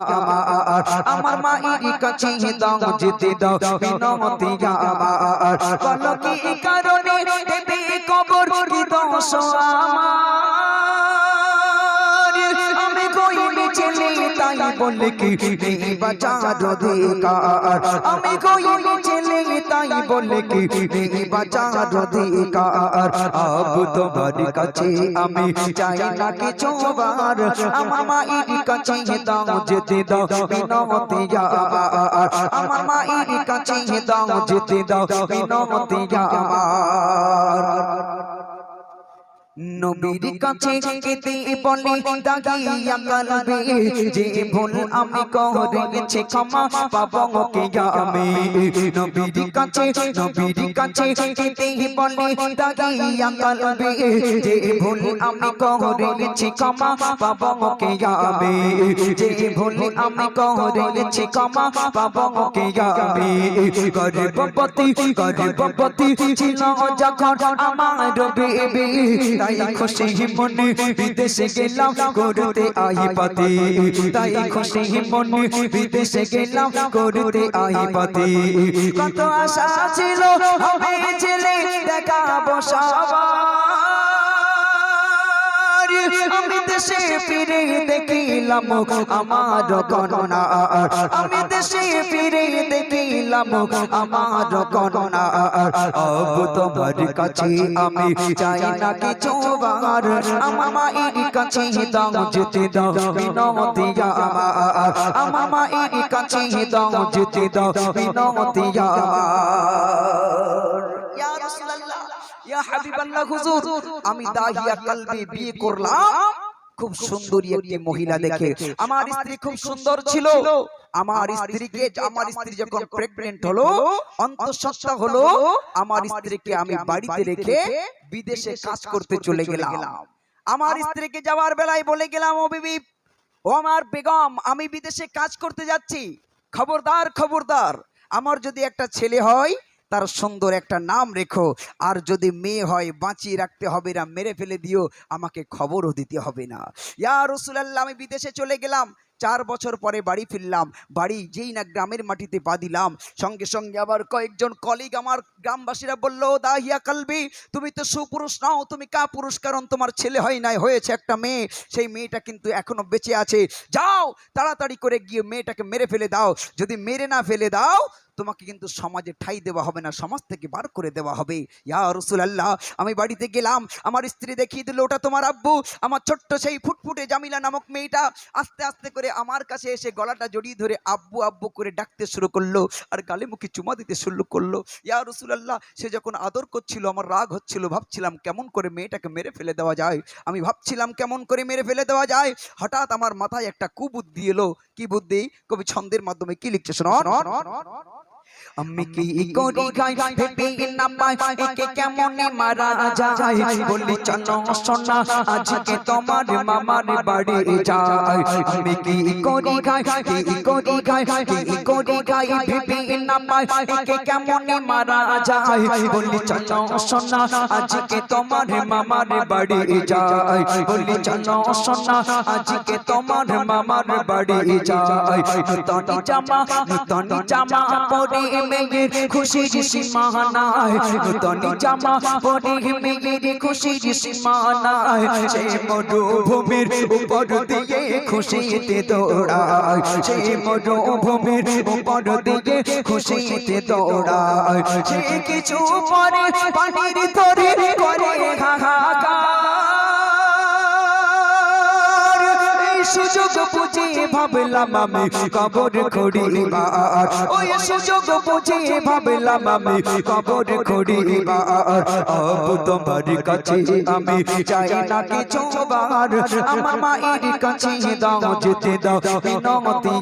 আমার মায়ের কাছে দাও যেতে দাও বিনতি আমার বলো কি কারণে দেবে কবর কি দোষ আমার আমি কইলে ছেলে তাই বলে কি বাঁচা অধিকার আমি কইলে বলে কি? বাঁচার অধিকার। আব তোমার কাছে আমি চাই না কিছু বার। আমার মায়ের কাছে দাও যেতে দাও বিনতি আমার। মায়ের কাছে দাও যেতে দাও বিনতি আমার। নবীর কাছে যেতে বলে দাগিয়া কালবে যে ভুল আমি করেছি ক্ষমা পাবো কে আমি। নবীর কাছে নবীর কাছে যেতে বলে দাগিয়া কালবে যে ভুল আমি করেছি ক্ষমা পাবো কে আমি। যে ভুল আমি করেছি ক্ষমা পাবো কে আমি। গর্ভবতী গর্ভবতী ছিল যখন আমার বেবি তাই খুশি মনে বিদেশে গেলাম করতে আহি পাতি। তাই খুশি মনে বিদেশে গেলাম করতে আহি পাতি। কত আশা ছিল হবে ছেলে দেখা সবার আমি দেশে ফিরে দেখিলাম আমার কন্যা। আমি দেশে ফিরে দেখিলাম আমার কন্যা। আব তোমার কাছে আমি চাই না কিছু বার আমার মায়ের কাছে দাও যেতে দাও আমার। মায়ের কাছে দাও যেতে দাও আমার। ইয়া হাবিবাল্লাহ হুজুর, আমি দাহিয়া কলবে বিয়ে করলাম। খুব সুন্দরী একটি মহিলা দেখে। আমার স্ত্রী খুব সুন্দর ছিল। আমার স্ত্রীকে, আমার স্ত্রী যখন প্রেগনেন্ট হলো, অন্তঃসত্ত্বা হলো, আমার স্ত্রীকে আমি বাড়িতে রেখে বিদেশে কাজ করতে চলে গেলাম। আমার স্ত্রীকে যাওয়ার বেলায় বলে গেলাম, ও বিবি, ও আমার বেগম, আমি বিদেশে কাজ করতে যাচ্ছি। খবরদার খবরদার, আমার যদি একটা ছেলে হয় তার সুন্দর একটা নাম রেখো। আর যদি মেয়ে হয়, বাঁচিয়ে রাখতে হবে না, মেরে ফেলে দিও, আমাকে খবরও দিতে হবে না। ইয়া রসুলাল্লাহ, আমি বিদেশে চলে গেলাম। চার বছর পরে বাড়ি ফিরলাম। বাড়ি যেই না গ্রামের মাটিতে পা দিলাম। সঙ্গে সঙ্গে আবার কয়েকজন কলিগ আমার গ্রামবাসীরা বলল দাহিয়া কালবি, তুমি তো সুপুরুষ নাও, তুমি কা পুরুষ কারণ তোমার ছেলে হয় নাই, হয়েছে একটা মেয়ে। সেই মেয়েটা কিন্তু এখনও বেঁচে আছে। যাও, তাড়াতাড়ি করে গিয়ে মেয়েটাকে মেরে ফেলে দাও। যদি মেরে না ফেলে দাও তোমাকে কিন্তু সমাজে ঠাই দেওয়া হবে না, সমাজ থেকে বার করে দেওয়া হবে। ইয়া রসুল আল্লাহ আমি বাড়িতে গেলাম, আমার স্ত্রী দেখিয়ে দিল, ওটা তোমার আব্বু, আমার ছোট্ট সেই ফুটফুটে জামিলা নামক মেয়েটা। আস্তে আস্তে করে আমার কাছে এসে গলাটা জড়িয়ে ধরে আব্বু আব্বু করে ডাকতে শুরু করল, আর গালে মুখে চুমা দিতে শুরু করল। ইয়া রসুল আল্লাহ সে যখন আদর করছিল, আমার রাগ হচ্ছিল, ভাবছিলাম কেমন করে মেয়েটাকে মেরে ফেলে দেওয়া যায়। আমি ভাবছিলাম কেমন করে মেরে ফেলে দেওয়া যায়। হঠাৎ আমার মাথায় একটা কুবুদ্ধি এলো। কি বুদ্ধি? কবি ছন্দের মাধ্যমে কি লিখছে, শোনো। আমি কি করি গাই ভেবে না পাই একে কেমন মারা যায় বলি চলো সোনা আজকে তোমার মামার বাড়ি যাই আমি কি করি গাই কি করি গাই কি করি গাই ভেবে না পাই একে কেমন মারা যায় বলি চলো সোনা আজকে তোমার মামার বাড়ি যাই বলি চলো সোনা আজকে তোমার মামার বাড়ি যাই নূতন জামা নূতন জামা পরে মেয়ের খুশির সীমানায় নূতন জামা পরে মেয়ের খুশির সীমানায় সে মরুভূমির উপর দিয়ে খুশিতে দৌড়ায়, সে মরুভূমির উপর দিয়ে খুশিতে দৌড়ায়, সে কিছু পরে পানির তরে করে হাহাকার। সুযোগ বুঝে ভাবলাম আমি, কবর খড়িবার ওই সুযোগ বুঝে ভাবলাম আমি, কবর খড়িবার আব তোমার কাছে আমি চাই না কিছু বার, আমার মায়ের কাছে দাও যেতে দাও, বিনতি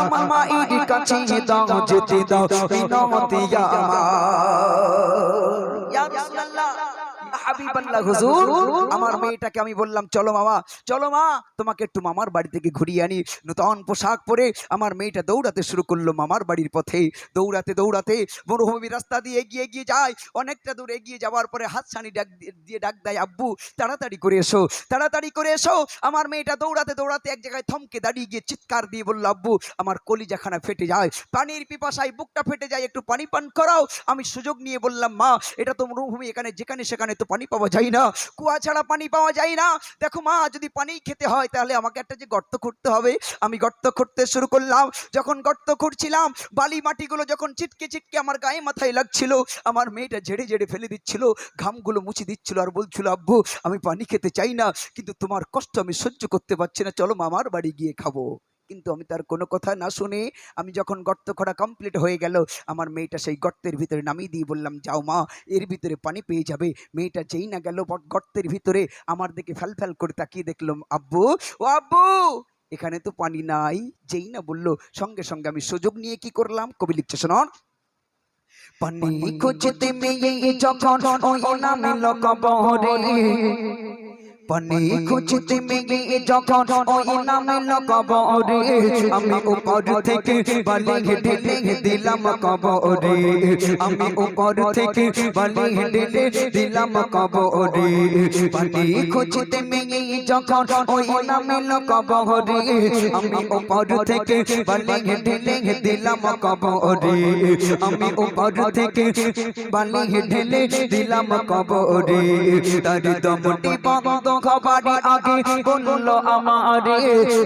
আমার মায়ের কাছে দাও যেতে দাও, বিনতি আমার ইয়া আমার মেয়েটাকে আমি বললাম, চলো মামা, চলো মা, তোমাকে একটু মামার বাড়ি থেকে ঘুরিয়ে আনি। নতুন পোশাক পরে আমার মেয়েটা দৌড়াতে শুরু করল মামার বাড়ির পথে। দৌড়াতে দৌড়াতে মরুভূমি রাস্তা দিয়ে এগিয়ে এগিয়ে যায়। অনেকটা দূর এগিয়ে যাওয়ার পরে হাতছানি ডাক দিয়ে- দিয়ে ডাক দেয়, আব্বু, তাড়াতাড়ি করে এসো, তাড়াতাড়ি করে এসো। আমার মেয়েটা দৌড়াতে দৌড়াতে এক জায়গায় থমকে দাঁড়িয়ে গিয়ে চিৎকার দিয়ে বলল, আব্বু, আমার কলিজাখানা ফেটে যায়। পানির পিপাসায় বুকটা ফেটে যায়, একটু পানি পান করাও। আমি সুযোগ নিয়ে বললাম, মা, এটা তো মরুভূমি, এখানে যেখানে সেখানে তো পানি পাওয়া যায় না। কুয়া ছাড়া পানি পাওয়া যায় না। দেখো মা, যদি পানি খেতে হয়, তাহলে আমাকে একটা যে গর্ত খুঁড়তে হবে। আমি গর্ত খুঁড়তে শুরু করলাম। যখন গর্ত খুঁড়ছিলাম, বালি মাটিগুলো যখন চিটকে চিটকে আমার গায়ে মাথায় লাগছিল, আমার মেয়েটা ঝেড়ে ঝেড়ে ফেলে দিচ্ছিল, ঘামগুলো মুছে দিচ্ছিল আর বলছিল, আব্বু, আমি পানি খেতে চাই না, কিন্তু তোমার কষ্ট আমি সহ্য করতে পারছি না। চলো মামার বাড়ি গিয়ে খাব। কিন্তু আমি তার কোনো কথা না শুনে আমি যখন গর্ত করা কমপ্লিট হয়ে গেল আমার মেয়েটা সেই গর্তের ভিতরে নামিয়ে দিয়ে বললাম যাও মা এর ভিতরে পানি পেয়ে যাবে। মেয়েটা যেই না গেল গর্তের ভিতরে আমার দিকে ফ্যাল ফ্যাল করে তাকিয়ে দেখলাম আব্বু ও আব্বু! এখানে তো পানি নাই। যেই না বলল সঙ্গে সঙ্গে আমি সুযোগ নিয়ে কি করলাম? কবি লিখছে শোনন পানি খুঁজতে মেয়ে যখন ওই নামে কবরে পানি খুঁজতে মেয়ে যখন ওই নামে কবরে আমি উপর থেকে বালি ঢেলে দিলাম কবরে আমি উপর থেকে বালি ঢেলে দিলাম কবরে পানি খুঁজতে মেয়ে যখন ওই নামে কবরে আমি উপর থেকে বালি ঢেলে দিলাম কবরে আমি উপর থেকে বালি ঢেলে দিলাম কবরে তার দমটি বন্ধ খবরে আগে বলল আমারে।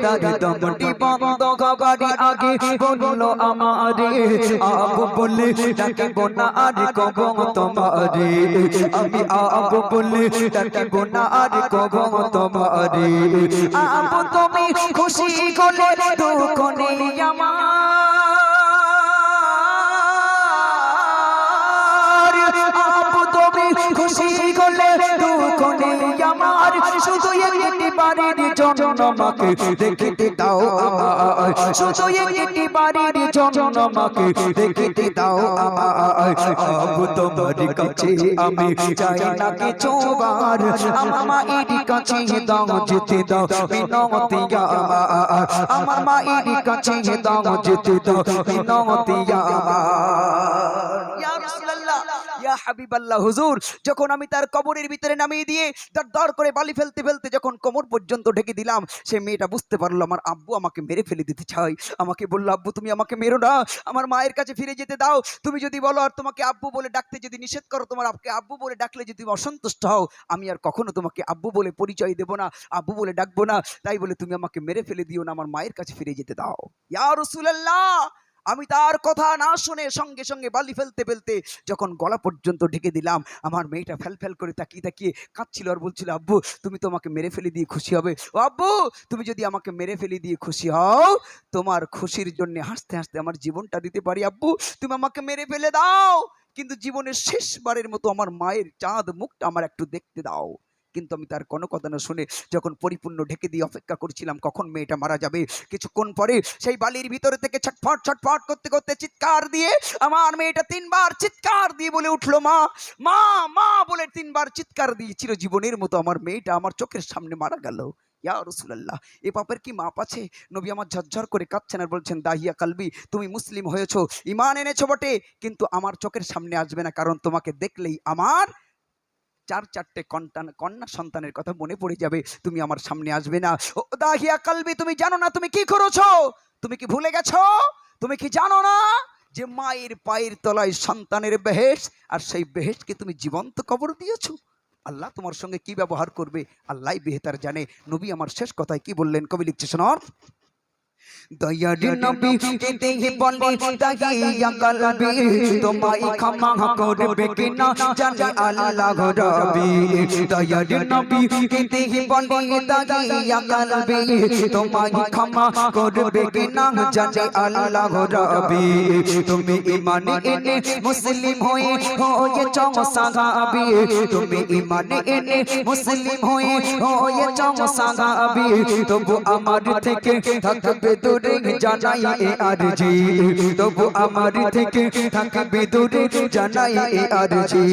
তার দমটি বন্ধ খবরে আগে বলল আমারে। আবু বলে ডাকে বোনা আর কব তোমারে। আমি আবু বলে ডাকে বোনা আর কব তোমারে। আবু তুমি খুশি হলে দুঃখ নেই আমার খুশি হলে জন্য আমাকে দেখিতে দাও আমার শুধু একটি বাড়ির জন্য আমাকে দেখিতে দাও আমার আবু তোমার কাছে আমি চাই না কিছু বার। আমার মায়ের কাছে দাও যেতে দাও মিনতি আমার আমার মায়ের কাছে দাও যেতে দাও মিনতি আমার হাবিবাল্লাহ হুজুর, যখন আমি তার কবরের ভিতরে নামিয়ে দিয়ে দর দর করে বালি ফেলতে ফেলতে যখন কোমর পর্যন্ত ঢেকে দিলাম, সে মেয়েটা বুঝতে পারল, আমার আব্বু আমাকে মেরে ফেলে দিতে চাই আমাকে বলল, আব্বু, তুমি আমাকে মেরো না। আমার মায়ের কাছে ফিরে যেতে দাও। তুমি যদি বলো, আর তোমাকে আব্বু বলে ডাকতে যদি নিষেধ করো, তোমার আপকে আব্বু বলে ডাকলে যদি তুমি অসন্তুষ্ট হও, আমি আর কখনো তোমাকে আব্বু বলে পরিচয় দেবো না, আব্বু বলে ডাকবো না। তাই বলে, তুমি আমাকে মেরে ফেলে দিও না, আমার মায়ের কাছে ফিরে যেতে দাও। ইয়া রাসূলুল্লাহ! আমি তার কথা না শুনে সঙ্গে সঙ্গে বালি ফেলতে ফেলতে যখন গলা পর্যন্ত ঢেকে দিলাম, আমার মেয়েটা ফেল ফেল করে তাকিয়ে তাকিয়ে কাঁদছিল আর বলছিল, আব্বু, তুমি তো আমাকে মেরে ফেলে দিয়ে খুশি হবে। ও আব্বু, তুমি যদি আমাকে মেরে ফেলে দিয়ে খুশি হও, তোমার খুশির জন্য হাসতে হাসতে আমার জীবনটা দিতে পারি, আব্বু। তুমি আমাকে মেরে ফেলে দাও, কিন্তু জীবনের শেষবারের মতো আমার মায়ের চাঁদ মুখটা আমার একটু দেখতে দাও। কিন্তু আমি তার কোনো কথা না শুনে যখন পরিপূর্ণ ঢেকে দিয়ে অপেক্ষা করছিলাম, কখন মেয়েটা মারা যাবে? কিছুক্ষণ পরে সেই বালির ভিতরে থেকে ছটফট ছটফট করতে করতে চিৎকার দিয়ে আমার মেয়েটা তিনবার চিৎকার দিয়ে বলে উঠল, মা মা মা বলে তিনবার চিৎকার দিয়ে চিরজীবনের মতো আমার মেয়েটা আমার চোখের সামনে মারা গেল। ইয়া এ পাপের কি মাপ আছে? নবী আমার ঝরঝর করে কাঁদছেন আর বলছেন, দাহিয়া কালবি, তুমি মুসলিম হয়েছো ইমান এনেছো বটে, কিন্তু আমার চোখের সামনে আসবে না, কারণ তোমাকে দেখলেই আমার চার চারটে কন্টান, কন্যা সন্তানের কথা মনে পড়ে যাবে, তুমি আমার সামনে আসবে না। দাহিয়া কালবি, তুমি জানো না তুমি কি করেছ? তুমি কি ভুলে গেছো? তুমি কি জানো না যে মায়ের পায়ের তলায় সন্তানের বেহেস আর সেই বেহেসকে তুমি জীবন্ত কবর দিয়েছ? আল্লাহ তোমার সঙ্গে কি ব্যবহার করবে? আল্লাহ বেহতার জানে। নবী আমার শেষ কথায় কি বললেন? কবি লিখছে শোনর দয়ার নবী কেতে বলে দাহিয়া কলবি তোমায় ক্ষমা করবে কিনা জানে আল্লাহ রবি দয়ার নবী কেতে বলে দাহিয়া কলবি তোমায় ক্ষমা করবে কিনা জানে আল্লাহ রবি তুমি ঈমান এনে মুসলিম হয়ে হয়ে চমসাগাবি তুমি ঈমান এনে মুসলিম হয়ে হয়ে চমসাগাবি তবু আমার থেকে থাকবে দূরে জানাই এ আরজি। তবু আমার থেকে থাকবে দূরে জানাই এ আরজি।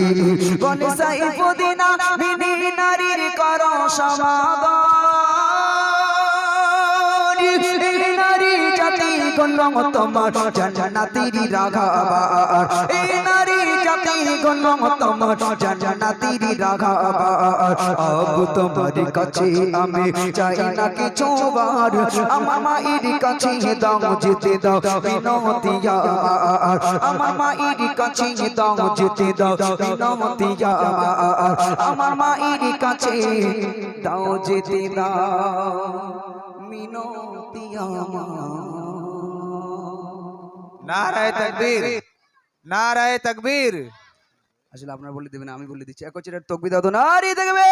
কোন সাই পুদিনা বিনি নারীর কর সমাগম। জাতি গণ তোমার জান্নাতের রাঘাবার এই নারী জাতি গণ তোমার জান্নাতের রাঘাবার আব তোমার কাছে আমি চাই না কিছু বার আমার মায়ের কাছে দাও যেতে দাও বিনতিয়া আমার মায়ের কাছে দাও যেতে দাও বিনতিয়া আমার মায়ের কাছে দাও যেতে দাও মিনতি আমার নারায় তকবীর। নারায় তকবীর। আসলে আপনারা বলে দেবেন আমি বলে দিচ্ছি। এক হচ্ছে তকবি দাও তো নারী দেখবে।